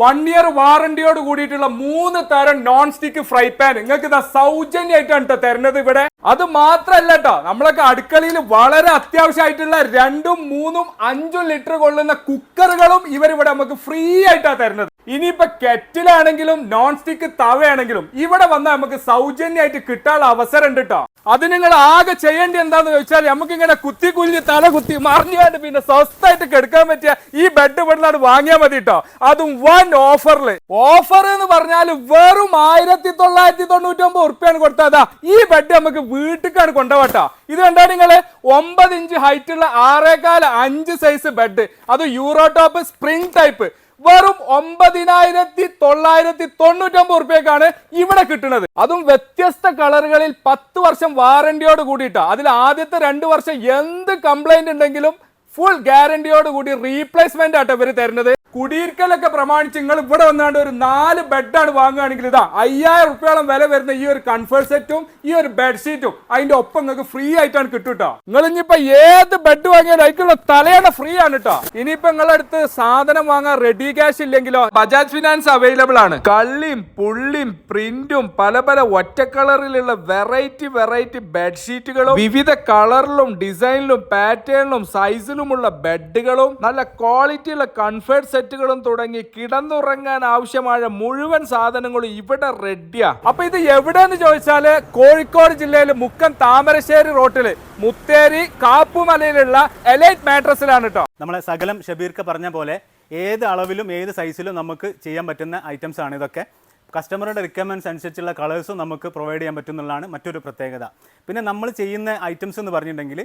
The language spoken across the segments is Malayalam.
വൺ ഇയർ വാറണ്ടിയോട് കൂടിയിട്ടുള്ള മൂന്ന് തരം നോൺ സ്റ്റിക്ക് ഫ്രൈ പാൻ നിങ്ങൾക്ക് ഇതാ സൗജന്യമായിട്ടാണ് കേട്ടോ തരുന്നത് ഇവിടെ. അത് മാത്രല്ല കേട്ടോ നമ്മളൊക്കെ അടുക്കളയിൽ വളരെ അത്യാവശ്യമായിട്ടുള്ള രണ്ടും മൂന്നും അഞ്ചും ലിറ്റർ കൊള്ളുന്ന കുക്കറുകളും ഇവരിവിടെ നമുക്ക് ഫ്രീ ആയിട്ടാണ് തരുന്നത്. ഇനിയിപ്പോ കെറ്റിലാണെങ്കിലും നോൺ സ്റ്റിക്ക് തവയാണെങ്കിലും ഇവിടെ വന്നാൽ നമുക്ക് സൗജന്യമായിട്ട് കിട്ടാനുള്ള അവസരം ഉണ്ട് കേട്ടോ അത് നിങ്ങൾ ആകെ ചെയ്യേണ്ടി എന്താന്ന് ചോദിച്ചാൽ നമുക്ക് ഇങ്ങനെ കുത്തി കുഞ്ഞ് തല കുത്തി മറിഞ്ഞാണ്ട് പിന്നെ സ്വസ്ഥായിട്ട് കെടുക്കാൻ പറ്റിയ ഈ ബെഡ് ഇവിടുന്നാണ് വാങ്ങിയാൽ മതി കേട്ടോ അതും വൺ ഓഫറിൽ ഓഫർ എന്ന് പറഞ്ഞാൽ വെറും ആയിരത്തി തൊള്ളായിരത്തി തൊണ്ണൂറ്റി ഒമ്പത് ഉറുപ്പ്യാണ് കൊടുത്തതാ. ഈ ബെഡ് നമുക്ക് വീട്ടിലേക്കാണ് കൊണ്ടുപോട്ടോ ഇത് കണ്ടാ നിങ്ങൾ ഒമ്പത് ഇഞ്ച് ഹൈറ്റ് ഉള്ള ആറേകാല അഞ്ച് സൈസ് ബെഡ് അത് യൂറോ ടോപ്പ് സ്പ്രിംഗ് ടൈപ്പ് വെറും ഒമ്പതിനായിരത്തി തൊള്ളായിരത്തി തൊണ്ണൂറ്റൊമ്പത് ഉറുപ്പ്യക്കാണ് ഇവിടെ കിട്ടുന്നത് അതും വ്യത്യസ്ത കളറുകളിൽ പത്ത് വർഷം വാറന്റിയോട് കൂടിയിട്ട്. അതിൽ ആദ്യത്തെ രണ്ട് വർഷം എന്ത് കംപ്ലൈന്റ് ഉണ്ടെങ്കിലും ഫുൾ ഗ്യാരണ്ടിയോട് കൂടി റീപ്ലേസ്മെന്റ് ആട്ടോ ഇവർ തരുന്നത്. കുടിയിരിക്കലൊക്കെ പ്രമാണിച്ച് നിങ്ങൾ ഇവിടെ വന്നാണ്ട് ഒരു നാല് ബെഡാണ് വാങ്ങുകയാണെങ്കിൽ ഇതാ അയ്യായിരം റുപ്യോളം വില വരുന്ന ഈ ഒരു കൺഫേർട്ട് സെറ്റും ഈ ഒരു ബെഡ്ഷീറ്റും അതിന്റെ ഒപ്പം നിങ്ങൾക്ക് ഫ്രീ ആയിട്ടാണ് കിട്ടും കേട്ടോ നിങ്ങൾ ഇനിയിപ്പോ ഏത് ബെഡ് വാങ്ങിയാലും അതിക്കുള്ള തലയണ ഫ്രീ ആണ് കേട്ടോ ഇനിയിപ്പോ നിങ്ങളുടെ അടുത്ത് സാധനം വാങ്ങാൻ റെഡി ക്യാഷ് ഇല്ലെങ്കിലോ ബജാജ് ഫിനാൻസ് അവൈലബിൾ ആണ്. കള്ളിയും പുള്ളിയും പ്രിന്റും പല പല ഒറ്റ കളറിലുള്ള വെറൈറ്റി വെറൈറ്റി ബെഡ്ഷീറ്റുകളും വിവിധ കളറിലും ഡിസൈനിലും പാറ്റേണിലും സൈസിലുമുള്ള ബെഡുകളും നല്ല ക്വാളിറ്റിയുള്ള കംഫർട്ട് സെറ്റുകളും തുടങ്ങി കിടന്നുറങ്ങാൻ ആവശ്യമായ മുഴുവൻ സാധനങ്ങളും ഇവിടെ റെഡിയാ അപ്പൊ ഇത് എവിടെയെന്ന് ചോദിച്ചാൽ കോഴിക്കോട് ജില്ലയിൽ മുക്കം താമരശ്ശേരി റോട്ടിൽ മുത്തേരി കാപ്പുമലയിലുള്ള എലൈറ്റ് മാട്രസിലാണ് കേട്ടോ നമ്മളെ സകലം ഷബീർക്ക് പറഞ്ഞ പോലെ ഏത് അളവിലും ഏത് സൈസിലും നമുക്ക് ചെയ്യാൻ പറ്റുന്ന ഐറ്റംസ് ആണ് ഇതൊക്കെ. കസ്റ്റമറുടെ റിക്വയർമെന്റ്സ് അനുസരിച്ചുള്ള കളേഴ്സും നമുക്ക് പ്രൊവൈഡ് ചെയ്യാൻ പറ്റുന്നുള്ളതാണ് മറ്റൊരു പ്രത്യേകത. പിന്നെ നമ്മൾ ചെയ്യുന്ന ഐറ്റംസ് എന്ന് പറഞ്ഞിട്ടുണ്ടെങ്കിൽ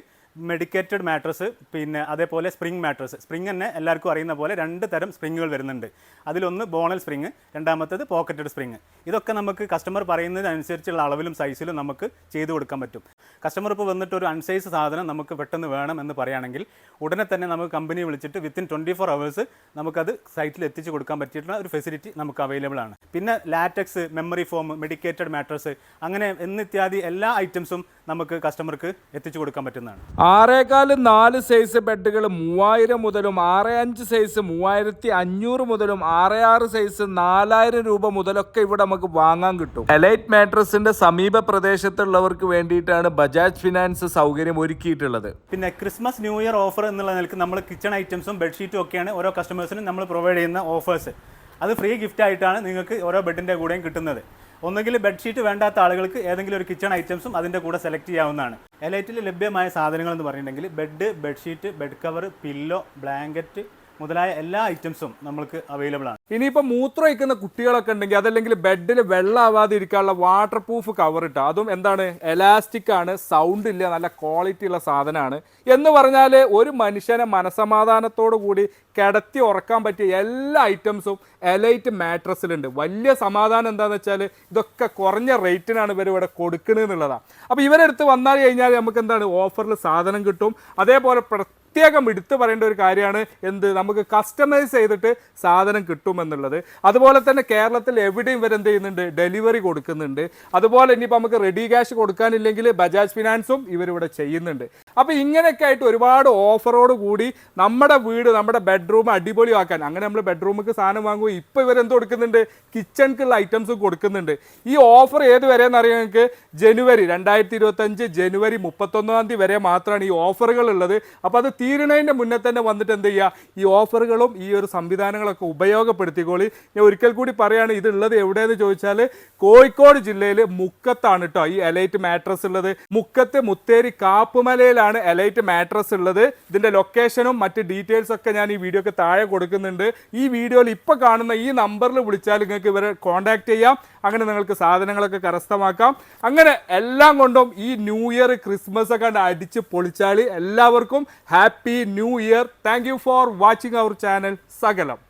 മെഡിക്കേറ്റഡ് മാട്രസ് പിന്നെ അതേപോലെ സ്പ്രിംഗ് മാട്രസ് സ്പ്രിംഗ് തന്നെ എല്ലാവർക്കും അറിയുന്ന പോലെ രണ്ട് തരം സ്പ്രിങ്ങുകൾ വരുന്നുണ്ട്. അതിലൊന്ന് ബോണൽ സ്പ്രിങ് രണ്ടാമത്തേത് പോക്കറ്റഡ് സ്പ്രിങ് ഇതൊക്കെ നമുക്ക് കസ്റ്റമർ പറയുന്നതിനനുസരിച്ചുള്ള അളവിലും സൈസിലും നമുക്ക് ചെയ്തു കൊടുക്കാൻ പറ്റും. കസ്റ്റമർ ഇപ്പോൾ വന്നിട്ട് ഒരു അൺസൈസ് സാധനം നമുക്ക് പെട്ടെന്ന് വേണം എന്ന് പറയുകയാണെങ്കിൽ ഉടനെ തന്നെ നമുക്ക് കമ്പനി വിളിച്ചിട്ട് വിത്തിൻ ട്വന്റി ഫോർ അവേഴ്സ് നമുക്കത് സൈറ്റിൽ എത്തിച്ചു കൊടുക്കാൻ പറ്റിയിട്ടുള്ള ഒരു ഫെസിലിറ്റി നമുക്ക് അവൈലബിൾ ആണ്. പിന്നെ latex memory foam medicated mattress അങ്ങനെ എന്നിത്യാദി എല്ലാ ഐറ്റംസും നമുക്ക് കസ്റ്റമർക്ക് എത്തിച്ചു കൊടുക്കാൻ പറ്റുന്നതാണ്. ആറേകാൽ നാല് സൈസ് ബെഡുകൾ മൂവായിരം മുതലും ആറ് അഞ്ച് സൈസ് മൂവായിരത്തി അഞ്ഞൂറ് മുതലും ആറ് ആറ് സൈസ് നാലായിരം രൂപ മുതലൊക്കെ ഇവിടെ നമുക്ക് വാങ്ങാൻ കിട്ടും. എലൈറ്റ് മാട്രസിന്റെ സമീപ പ്രദേശത്തുള്ളവർക്ക് വേണ്ടിയിട്ടാണ് ബജാജ് ഫിനാൻസ് സൗകര്യം ഒരുക്കിയിട്ടുള്ളത്. പിന്നെ ക്രിസ്മസ് ന്യൂ ഇയർ ഓഫർ എന്നുള്ള നിലയ്ക്ക് നമ്മൾ കിച്ചൺ ഐറ്റംസും ബെഡ്ഷീറ്റും ഒക്കെയാണ് ഓരോ കസ്റ്റമേഴ്സിനും നമ്മൾ പ്രൊവൈഡ് ചെയ്യുന്ന ഓഫേഴ്സ് അത് ഫ്രീ ഗിഫ്റ്റ് ആയിട്ടാണ് നിങ്ങൾക്ക് ഓരോ ബെഡിന്റെ കൂടെയും കിട്ടുന്നത്. ഒന്നുകിൽ ബെഡ്ഷീറ്റ് വേണ്ടാത്ത ആളുകൾക്ക് ഏതെങ്കിലും ഒരു കിച്ചൺ ഐറ്റംസും അതിന്റെ കൂടെ സെലക്ട് ചെയ്യാവുന്നതാണ്. എലൈറ്റിൽ ലഭ്യമായ സാധനങ്ങൾ എന്ന് പറഞ്ഞിട്ടുണ്ടെങ്കിൽ bed bedsheet bed cover pillow blanket മുതലായ എല്ലാ ഐറ്റംസും നമ്മൾക്ക് അവൈലബിൾ ആണ്. ഇനിയിപ്പോൾ മൂത്രം ഒഴിക്കുന്ന കുട്ടികളൊക്കെ ഉണ്ടെങ്കിൽ അതല്ലെങ്കിൽ ബെഡിൽ വെള്ളമാവാതെ ഇരിക്കാനുള്ള വാട്ടർ പ്രൂഫ് കവർ ഇട്ട അതും എന്താണ്? എലാസ്റ്റിക് ആണ് സൗണ്ട് ഇല്ല നല്ല ക്വാളിറ്റി ഉള്ള സാധനമാണ്. എന്ന് പറഞ്ഞാൽ ഒരു മനുഷ്യനെ മനസമാധാനത്തോടു കൂടി കിടത്തി ഉറക്കാൻ പറ്റിയ എല്ലാ ഐറ്റംസും എലൈറ്റ് മാട്രസിലുണ്ട് വലിയ സമാധാനം എന്താണെന്ന് വെച്ചാൽ ഇതൊക്കെ കുറഞ്ഞ റേറ്റിനാണ് ഇവർ ഇവിടെ കൊടുക്കുന്നത് എന്നുള്ളതാണ് അപ്പോൾ ഇവരെടുത്ത് വന്നാൽ കഴിഞ്ഞാൽ നമുക്ക് എന്താണ്? ഓഫറിൽ സാധനം കിട്ടും. അതേപോലെ പ്രത്യേകം എടുത്തു പറയേണ്ട ഒരു കാര്യമാണ് എന്ത്? നമുക്ക് കസ്റ്റമൈസ് ചെയ്തിട്ട് സാധനം കിട്ടുമെന്നുള്ളത്. അതുപോലെ തന്നെ കേരളത്തിൽ എവിടെയും വരെ എന്ത് ചെയ്യുന്നുണ്ട്? ഡെലിവറി കൊടുക്കുന്നുണ്ട്. അതുപോലെ ഇനിയിപ്പോൾ നമുക്ക് റെഡി ക്യാഷ് കൊടുക്കാനില്ലെങ്കിൽ ബജാജ് ഫിനാൻസും ഇവരിവിടെ ചെയ്യുന്നുണ്ട്. അപ്പോൾ ഇങ്ങനെയൊക്കെ ആയിട്ട് ഒരുപാട് ഓഫറോട് കൂടി നമ്മുടെ വീട് നമ്മുടെ ബെഡ്റൂം അടിപൊളിയാക്കാൻ. അങ്ങനെ നമ്മൾ ബെഡ്റൂമിക്ക് സാധനം വാങ്ങുമ്പോൾ ഇപ്പോൾ ഇവരെന്ത് കൊടുക്കുന്നുണ്ട്? കിച്ചണിക്കുള്ള ഐറ്റംസ് കൊടുക്കുന്നുണ്ട്. ഈ ഓഫർ ഏത് വരെ എന്നറിയാം നിങ്ങൾക്ക്? ജനുവരി രണ്ടായിരത്തി ഇരുപത്തഞ്ച് ജനുവരി മുപ്പത്തൊന്നാം തീയതി വരെ മാത്രമാണ് ഈ ഓഫറുകൾ ഉള്ളത്. അപ്പോൾ അത് തീരുന്നതിന്റെ മുന്നേ തന്നെ വന്നിട്ട് എന്ത് ചെയ്യുക ഈ ഓഫറുകളും ഈ ഒരു സംവിധാനങ്ങളൊക്കെ ഉപയോഗപ്പെടുത്തിക്കോളി. ഞാൻ ഒരിക്കൽ കൂടി പറയുകയാണ് ഇതുള്ളത് എവിടെയെന്ന് ചോദിച്ചാൽ കോഴിക്കോട് ജില്ലയിൽ മുക്കത്താണ് കേട്ടോ ഈ എലൈറ്റ് മാട്രസ് ഉള്ളത്. മുക്കത്ത് മുത്തേരി കാപ്പുമലയിലാണ് എലൈറ്റ് മാട്രസ് ഉള്ളത്. ഇതിന്റെ ലൊക്കേഷനും മറ്റ് ഡീറ്റെയിൽസ് ഒക്കെ ഞാൻ ഈ വീഡിയോക്ക് താഴെ കൊടുക്കുന്നുണ്ട്. ഈ വീഡിയോയിൽ ഇപ്പോൾ കാണുന്ന ഈ നമ്പറിൽ വിളിച്ചാൽ നിങ്ങൾക്ക് ഇവരെ കോൺടാക്ട് ചെയ്യാം. അങ്ങനെ നിങ്ങൾക്ക് സാധനങ്ങളൊക്കെ കരസ്ഥമാക്കാം. അങ്ങനെ എല്ലാം കൊണ്ടും ഈ ന്യൂ ഇയർ ക്രിസ്മസ് ഒക്കെ അടിച്ച് പൊളിച്ചാൽ എല്ലാവർക്കും happy new year thank for watching our channel Sakalam.